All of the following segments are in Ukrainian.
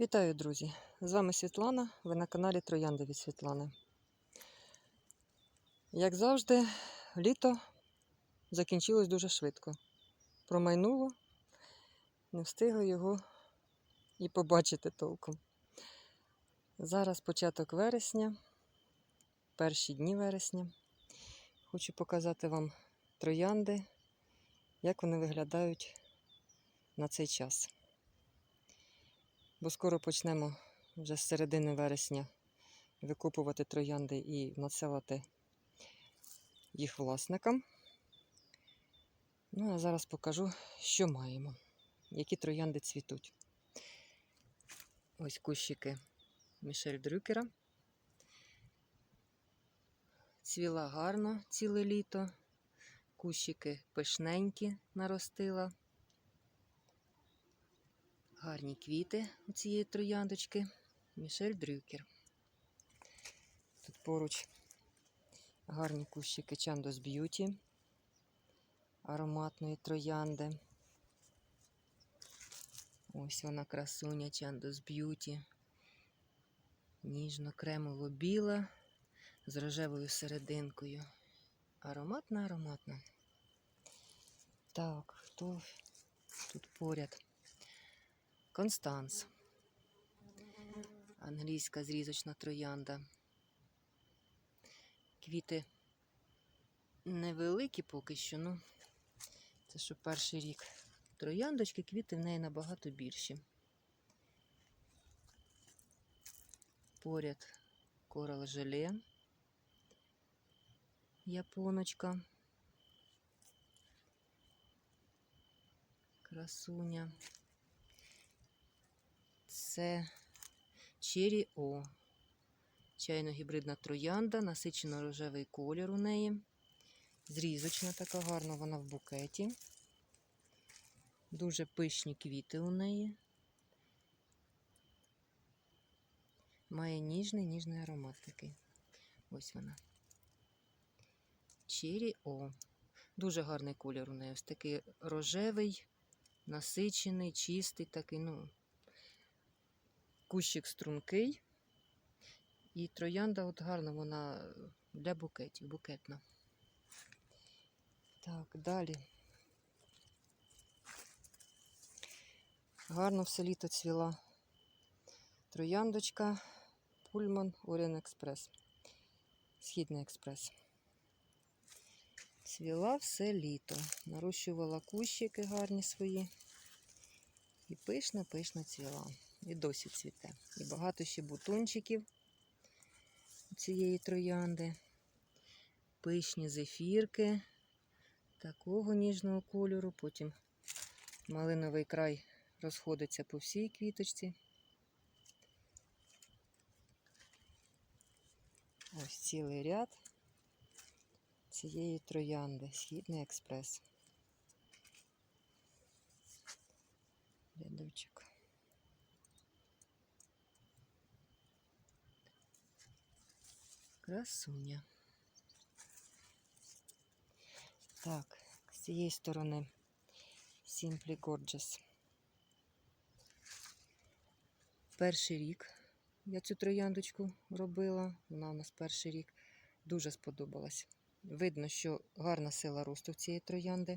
Вітаю, друзі! З вами Світлана. Ви на каналі Троянди від Світлани. Як завжди, літо закінчилось дуже швидко. Промайнуло, не встигли його і побачити толком. Зараз початок вересня, перші дні вересня. Хочу показати вам троянди, як вони виглядають на цей час бо скоро почнемо вже з середини вересня викопувати троянди і надсилати їх власникам. Ну, а зараз покажу, що маємо, які троянди цвітуть. Ось кущики Мішель Дрюкера. Цвіла гарно ціле літо. Кущики пишненькі наростила. Гарні квіти у цієї трояндочки. Мішель Дрюкер. Тут поруч гарні кущики Чандос Б'юті, ароматної троянди. Ось вона красуня Чандос Б'юті. Ніжно-кремово біла з рожевою серединкою. Ароматна, ароматна. Так, хто тут поряд? Констанс. Англійська зрізочна троянда. Квіти невеликі поки що, ну це що перший рік. Трояндочки, квіти в неї набагато більші. Поряд корал желе, японочка. Красуня. Це Cherry О. Чайно-гібридна троянда, насичено рожевий колір у неї. Зрізочна така гарна вона в букеті. Дуже пишні квіти у неї. Має ніжний ніжний аромат такий. Ось вона. Cherry О. Дуже гарний колір у неї. Ось такий рожевий, насичений, чистий, такий, ну, кущик стрункий. І троянда от гарна вона для букетів, букетна. Так, далі. Гарно все літо цвіла трояндочка Пульман Оріон Експрес. Східний експрес. Цвіла все літо. Нарощувала кущики гарні свої. І пишно-пишно цвіла. І досі цвіте. І багато ще бутончиків цієї троянди. Пишні зефірки такого ніжного кольору. Потім малиновий край розходиться по всій квіточці. Ось цілий ряд цієї троянди. Східний експрес. Рядочок. Красуня. Так, з цієї сторони Simply Gorgeous. Перший рік я цю трояндочку робила. Вона у нас перший рік дуже сподобалась. Видно, що гарна сила росту цієї троянди.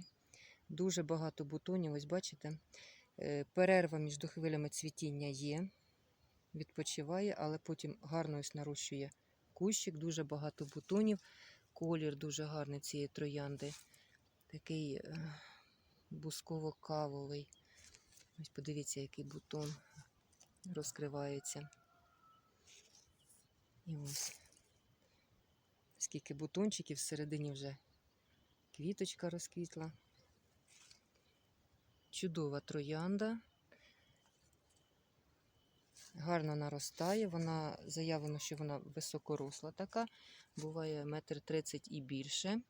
Дуже багато бутонів. Ось бачите, е, перерва між хвилями цвітіння є, відпочиває, але потім гарно ось нарощує кущик, дуже багато бутонів. Колір дуже гарний цієї троянди. Такий е, бусково-кавовий. Ось подивіться, який бутон розкривається. І ось. Скільки бутончиків всередині вже квіточка розквітла. Чудова троянда. Гарно наростає. Вона заявлено, що вона високоросла така. Буває метр тридцять і більше.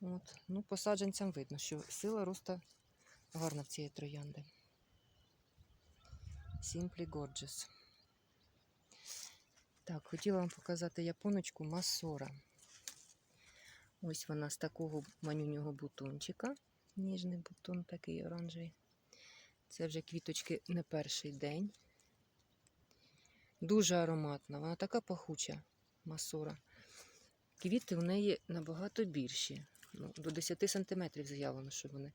От. Ну, Посадженцям видно, що сила росту гарна в цієї троянди. Simply Gorgeous. Так, хотіла вам показати японочку Масора. Ось вона з такого манюнього бутончика. Ніжний бутон такий оранжевий. Це вже квіточки не перший день. Дуже ароматна, вона така пахуча масора. Квіти в неї набагато більші. Ну, до 10 сантиметрів заявлено, що вони.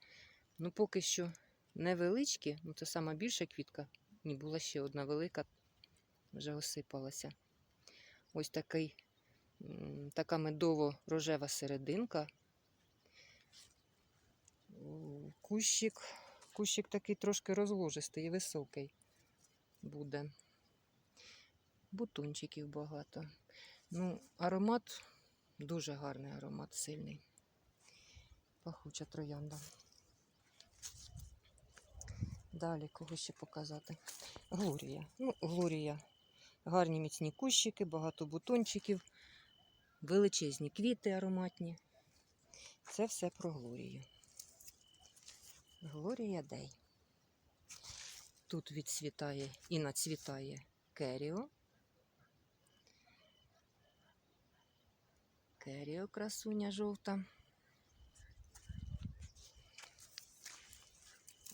Ну, поки що невеличкі, ну це сама більша квітка. Ні, була ще одна велика, вже осипалася. Ось такий, така медово-рожева серединка. Кущик, кущик такий трошки розложистий і високий буде. Бутончиків багато. Ну, аромат дуже гарний аромат, сильний. Пахуча троянда. Далі кого ще показати? Глорія. Ну, Глорія. Гарні міцні кущики, багато бутончиків, величезні квіти ароматні. Це все про Глорію. Глорія Дей. Тут відцвітає і нацвітає керіо. Керіо красуня жовта.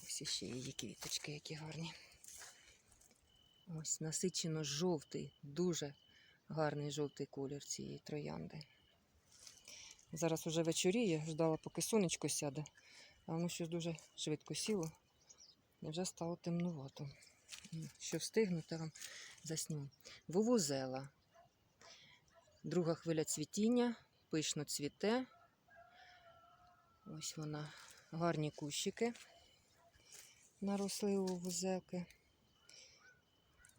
Ось ще її квіточки, які гарні. Ось насичено жовтий, дуже гарний жовтий колір цієї троянди. Зараз уже вечоріє, ждала, поки сонечко сяде, а воно щось дуже швидко сіло і вже стало темнувато. Що встигнути вам засню. Вувузела. Друга хвиля цвітіння, пишно цвіте. Ось вона, гарні кущики наросли у вузелки.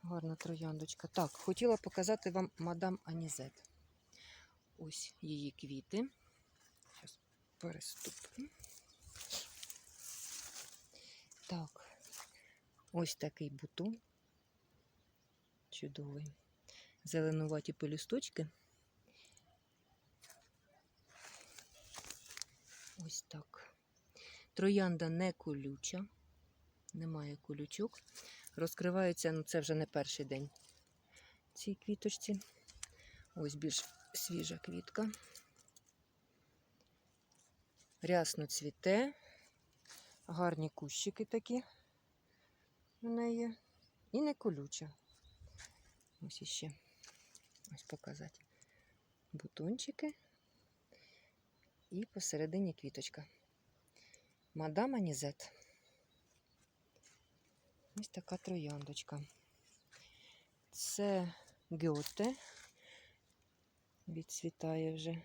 Гарна трояндочка. Так, хотіла показати вам мадам Анізет. Ось її квіти. Зараз переступлю. Так, ось такий бутон. Чудовий. Зеленуваті пелюсточки. Ось так. Троянда не колюча, немає колючок. Розкривається, ну це вже не перший день цій квіточці. Ось більш свіжа квітка. Рясно цвіте. Гарні кущики такі у неї. І не колюча. Ось іще. Ось показати. Бутончики. І посередині квіточка. Мадам Анізет. Ось така трояндочка. Це гьоте. Відцвітає вже.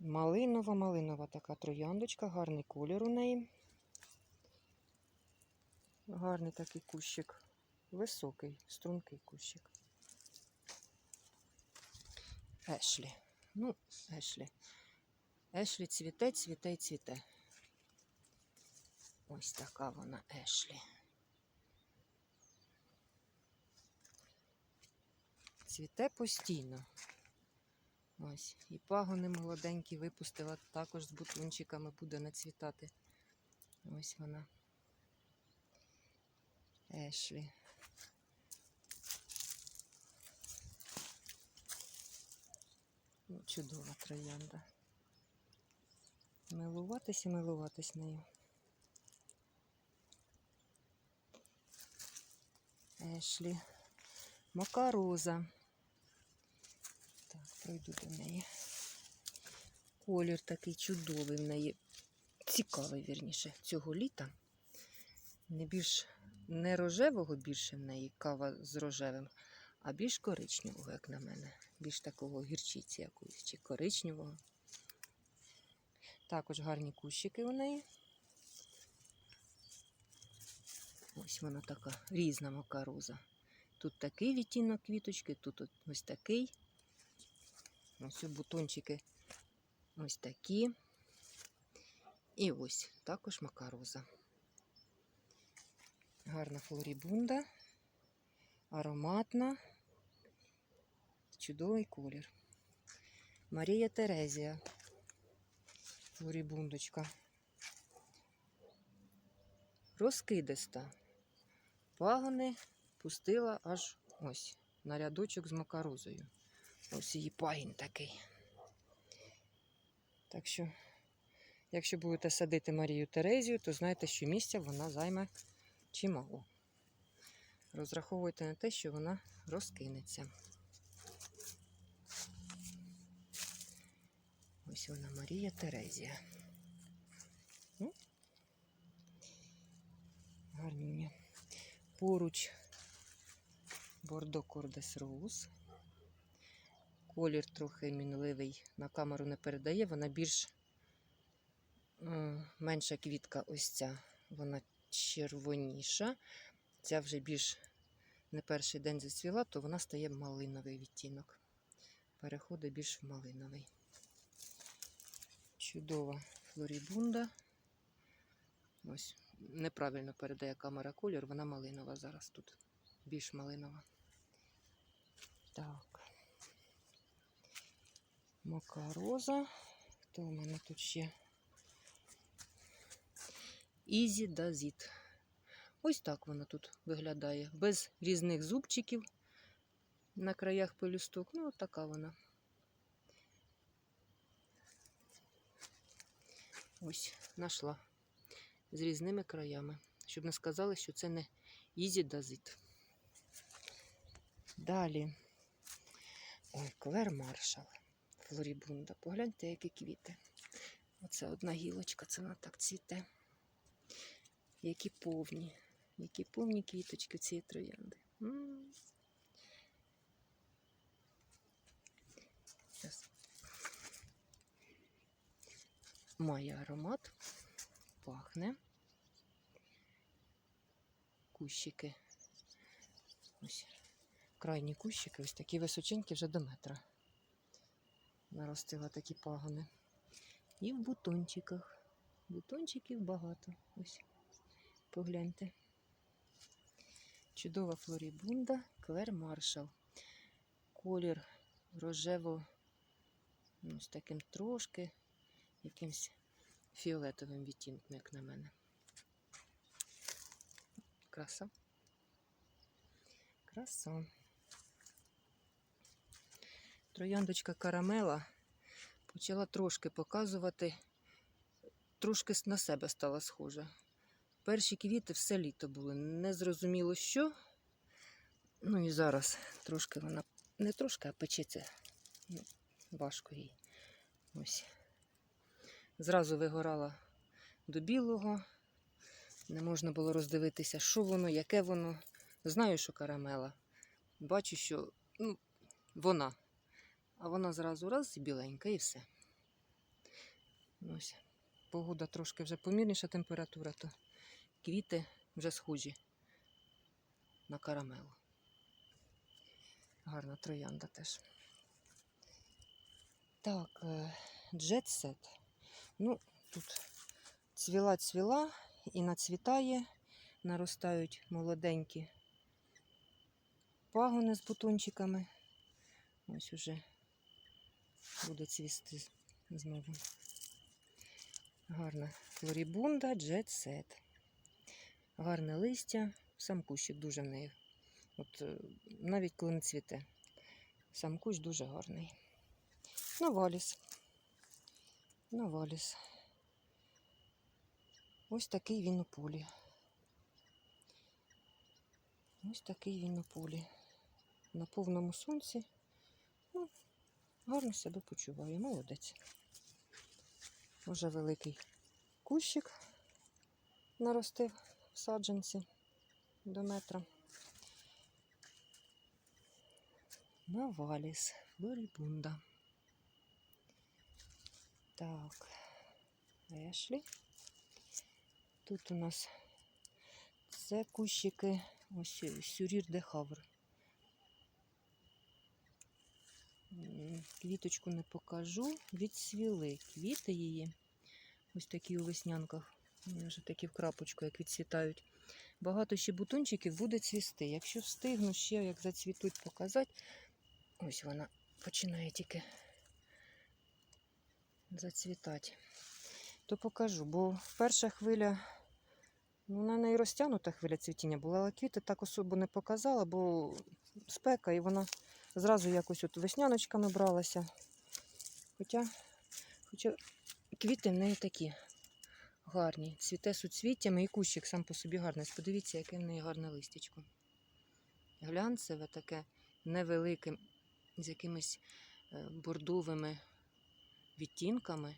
Малинова, малинова така трояндочка, гарний колір у неї. Гарний такий кущик. Високий, стрункий кущик. Ешлі. Ну, Ешлі. Ешлі цвіте, цвіте цвіте. Ось така вона Ешлі. Цвіте постійно. Ось. І пагони молоденькі випустила також з бутончиками буде нацвітати. Ось вона. Ешлі. Ну, чудова троянда. Милуватись і милуватись нею. Ешлі. Макароза. Так, пройду до неї. Колір такий чудовий в неї. Цікавий, вірніше, цього літа. Не більш не рожевого більше в неї кава з рожевим, а більш коричневого, як на мене. Більш такого гірчиці якоїсь чи коричневого. Також гарні кущики у неї. Ось вона така різна макароза. Тут такий відтінок квіточки, тут ось такий. Ось бутончики ось такі. І ось також макароза. Гарна флорібунда, ароматна, чудовий колір. Марія Терезія. Флорібундочка. Розкидиста. Пагони пустила аж ось на рядочок з макарозою. Ось її пагін такий. Так що, якщо будете садити Марію Терезію, то знайте, що місця вона займе чимало. Розраховуйте на те, що вона розкинеться. Ось вона Марія Терезія. Ну, Гарнюня. Поруч Бордо Кордес Роуз. Колір трохи мінливий, на камеру не передає, вона більш менша квітка ось ця, вона червоніша. Ця вже більш не перший день зацвіла, то вона стає малиновий відтінок. Переходить більш в малиновий. Чудова флорібунда. Ось неправильно передає камера колір, вона малинова зараз тут. Більш малинова. Так. Мока роза. Хто у мене тут ще? Ізі Дазіт. Ось так вона тут виглядає. Без різних зубчиків на краях пелюсток. Ну, от така вона. Ось, знайшла. З різними краями. Щоб не сказали, що це не Ізі Дазит. Далі. Ой, Клер Маршал. Флорібунда. Погляньте, які квіти. Оце одна гілочка, це вона так цвіте. Які повні, які повні квіточки цієї троянди. Має аромат, пахне. Кущики. Ось крайні кущики, ось такі височенькі вже до метра. Наростила такі пагони. І в бутончиках. Бутончиків багато. Ось. Погляньте. Чудова флорібунда Клер Маршал. Колір рожево, ну, з таким трошки якимсь фіолетовим відтінком, як на мене. Краса. Краса. Трояндочка карамела почала трошки показувати, трошки на себе стала схожа. Перші квіти все літо були. Не зрозуміло що. Ну і зараз трошки вона не трошки, а печеться. Ну, важко їй. Ось. Зразу вигорала до білого. Не можна було роздивитися, що воно, яке воно. Знаю, що карамела. Бачу, що ну, вона. А вона зразу раз і біленька і все. Ось. Погода трошки вже помірніша температура, то квіти вже схожі на карамелу. Гарна троянда теж. Так, джетсет. Ну, тут цвіла цвіла і нацвітає, наростають молоденькі пагони з бутончиками. Ось уже буде цвісти знову. Гарна флорібунда, джет-сет. Гарне листя, сам кущик дуже в неї. От е, навіть коли не цвіте. Сам кущ дуже гарний. Наваліс. Наваліс. Ось такий він у полі. Ось такий він у полі. На повному сонці. Ну, гарно себе почуває. Молодець. Уже великий кущик наростив саджанці до метра. Наваліс, флорібунда. Так, Ешлі. Тут у нас це кущики, ось сюрір де хавр. Квіточку не покажу. Відсвіли квіти її. Ось такі у веснянках. Вони вже такі в крапочку, як відцвітають. Багато ще бутончиків буде цвісти. Якщо встигну ще, як зацвітуть, показати. Ось вона починає тільки зацвітати. То покажу, бо перша хвиля, ну, вона не і розтягнута хвиля цвітіння була, але квіти так особо не показала, бо спека, і вона зразу якось от весняночками бралася. Хоча, хоча квіти в неї такі гарні. Цвіте суцвіттями і кущик сам по собі гарний. Подивіться, яке в неї гарне листячко. Глянцеве таке невелике, з якимись е, бордовими відтінками.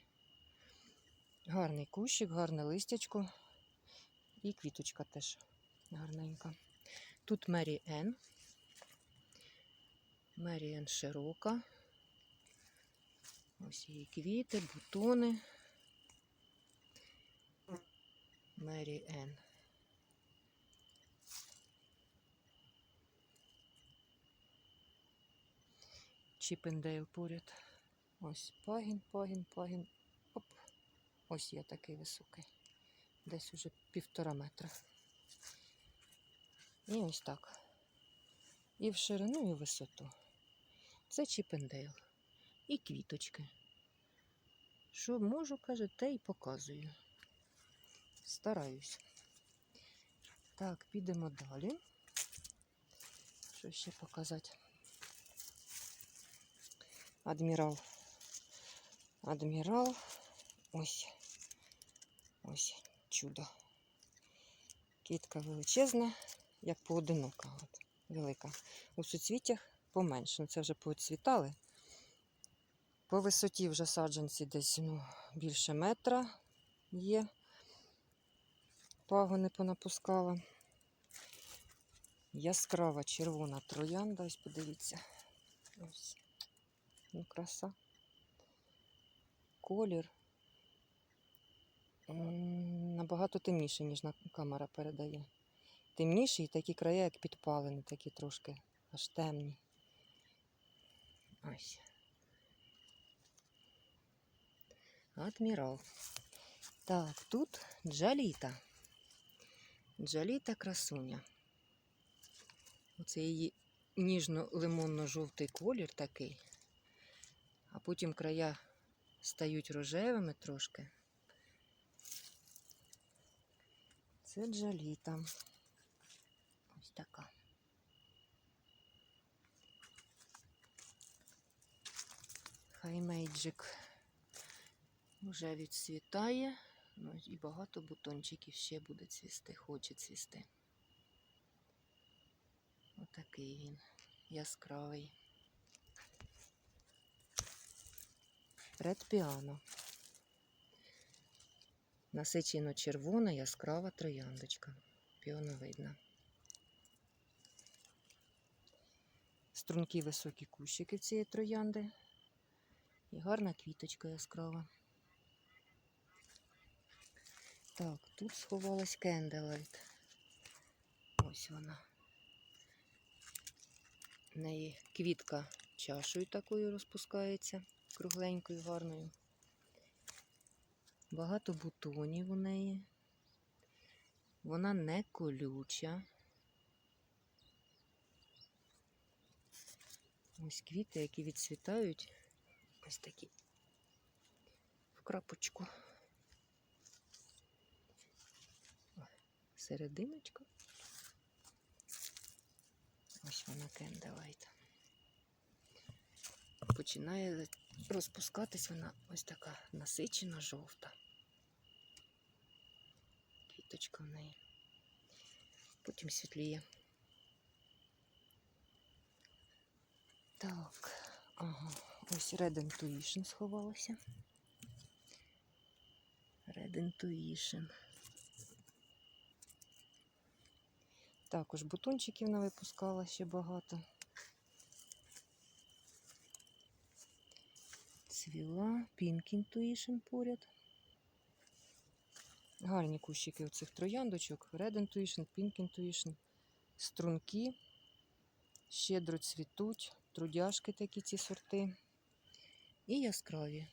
Гарний кущик, гарне листячко. І квіточка теж гарненька. Тут Мері Ен. Мері Ен широка. Ось її квіти, бутони. Мері Ен. Чіпендейл поряд. Ось пагін, пагін, пагін. Оп. Ось є такий високий. Десь уже півтора метра. І ось так. І в ширину, і в висоту. Це Чіпендейл. І квіточки. Що можу, каже, те й показую. Стараюсь. Так, підемо далі. Що ще показати? Адмірал. Адмірал. Ось. Ось чудо. Квітка величезна, як поодинока. От, велика. У суцвіттях поменше. Ну, Це вже поцвітали. По висоті вже саджанці десь ну, більше метра є. Пагони понапускала. Яскрава червона троянда. Ось подивіться. Ось. Ну, краса. Колір. Набагато темніший, ніж на камера передає. Темніший і такі краї, як підпалені, такі трошки аж темні. Ось. Адмірал. Так, тут джаліта. Джаліта красуня. Оце її ніжно-лимонно-жовтий колір такий. А потім края стають рожевими трошки. Це джаліта. Ось така. Хаймейджик вже відцвітає. Ну, і багато бутончиків ще буде цвісти, хоче цвісти. Отакий він яскравий. Ред піано. Насичено червона яскрава трояндочка. Піоновидна. Струнки високі кущики цієї троянди. І гарна квіточка яскрава. Так, тут сховалась Кенделайт. Ось вона. В неї квітка чашою такою розпускається, кругленькою, гарною. Багато бутонів у неї. Вона не колюча. Ось квіти, які відцвітають. Ось такі в крапочку. Серединочка. Ось вона кенделайт. Починає розпускатись вона ось така насичена жовта. Квіточка в неї. Потім світліє. Так, ага, ось Red Intuition сховалася. Red Intuition. Також бутончиків навипускала ще багато. Цвіла, Pink Intuition поряд. Гарні кущики оцих трояндочок. Red Intuition, Pink Intuition. Струнки. Щедро цвітуть, трудяшки такі ці сорти. І яскраві.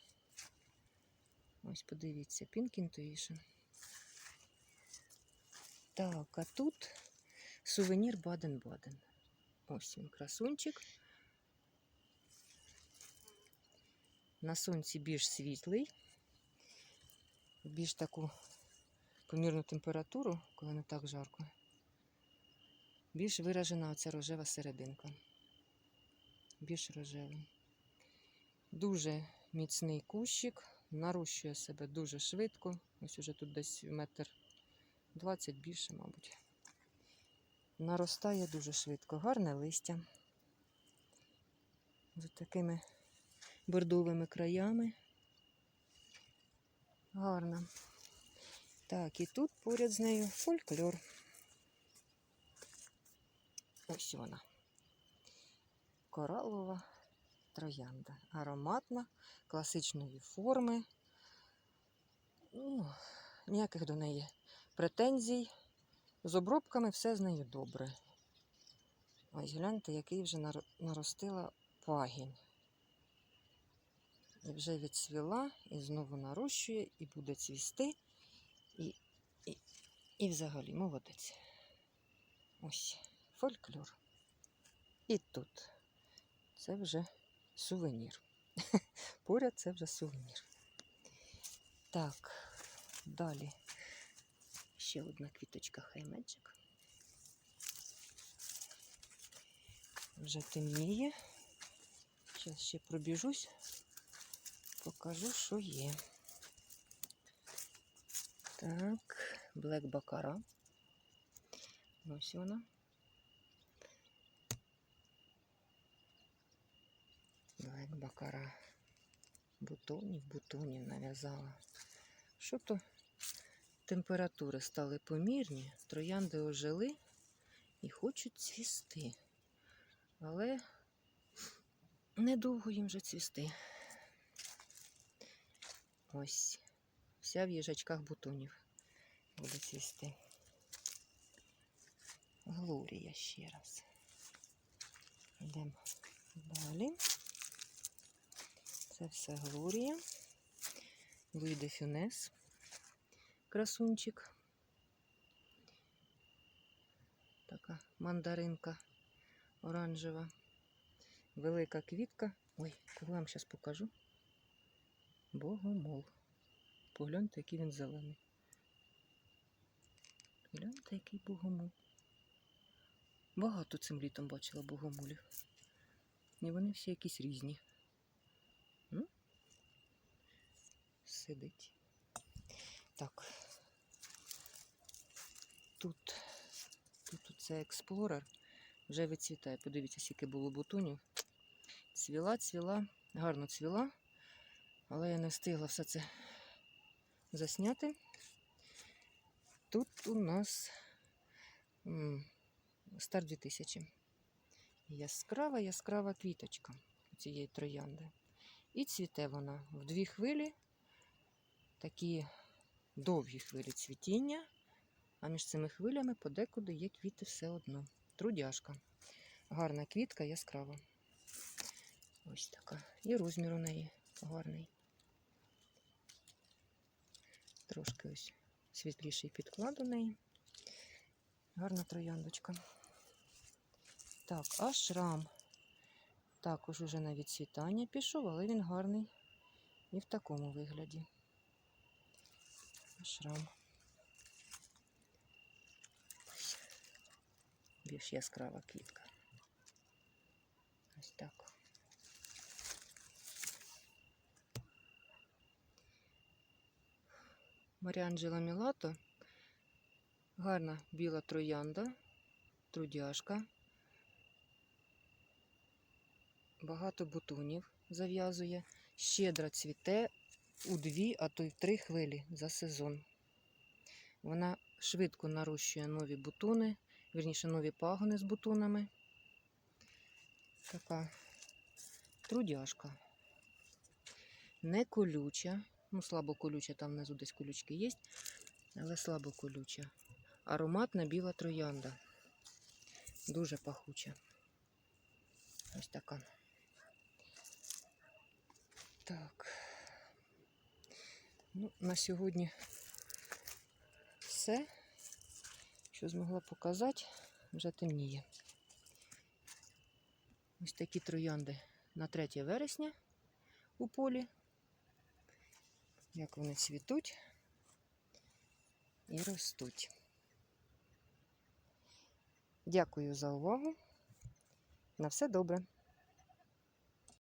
Ось подивіться, Pink Intuition. Так, а тут Сувенір Баден-Баден. Ось він красунчик. На сонці більш світлий, більш таку помірну температуру, коли не так жарко. Більш виражена оця рожева серединка. Більш рожевий. Дуже міцний кущик, нарощує себе дуже швидко. Ось уже тут десь метр 20 більше, мабуть. Наростає дуже швидко. Гарне листя. З такими бордовими краями. Гарно. Так, і тут поряд з нею фольклор. Ось вона. Коралова троянда. Ароматна, класичної форми. Ну, ніяких до неї претензій. З обробками все з нею добре. Ось гляньте, який вже наростила пагінь. І вже відцвіла, і знову нарощує, і буде цвісти. І, і, і взагалі молодець. Ось фольклор. І тут це вже сувенір. Поряд це вже сувенір. Так, далі ще одна квіточка хаймеджик. Вже темніє. Зараз ще пробіжусь, покажу, що є. Так, Блек Бакара. Ось вона. Блек Бакара. Бутонів, бутонів нав'язала. Що то температури стали помірні, троянди ожили і хочуть цвісти. Але недовго їм вже цвісти. Ось. Вся в їжачках бутонів буде цвісти. Глорія ще раз. Йдемо далі. Це все Глорія. Вийде фюнес. Красунчик. Така мандаринка оранжева. Велика квітка. Ой, вам зараз покажу. Богомол. Погляньте, який він зелений. Гляньте, який богомол. Багато цим літом бачила богомолів. І вони всі якісь різні. М? Сидить. Так. Тут, тут це експлорер. Вже вицвітає. Подивіться, скільки було бутонів. Цвіла, цвіла, гарно цвіла. Але я не встигла все це засняти. Тут у нас Стар 2000. Яскрава, яскрава квіточка цієї троянди. І цвіте вона в дві хвилі, такі довгі хвилі цвітіння, а між цими хвилями подекуди є квіти все одно. Трудяшка. Гарна квітка, яскрава. Ось така. І розмір у неї гарний. Трошки ось світліший підклад у неї. Гарна трояндочка. Так, а шрам. Також уже на відцвітання пішов, але він гарний і в такому вигляді. Шрам. Більш яскрава квітка. Ось так. Маріанджела Мілато. Гарна біла троянда, трудяшка. Багато бутонів зав'язує. Щедро цвіте у дві, а то й в три хвилі за сезон. Вона швидко нарощує нові бутони, вірніше нові пагони з бутонами. Така трудяшка. Не колюча. Ну, слабо колюча, там внизу десь колючки є, але слабо колюча. Ароматна біла троянда. Дуже пахуча. Ось така. Так. Ну, на сьогодні все, що змогла показати, вже темніє. Ось такі троянди на 3 вересня у полі. Як вони цвітуть і ростуть. Дякую за увагу. На все добре.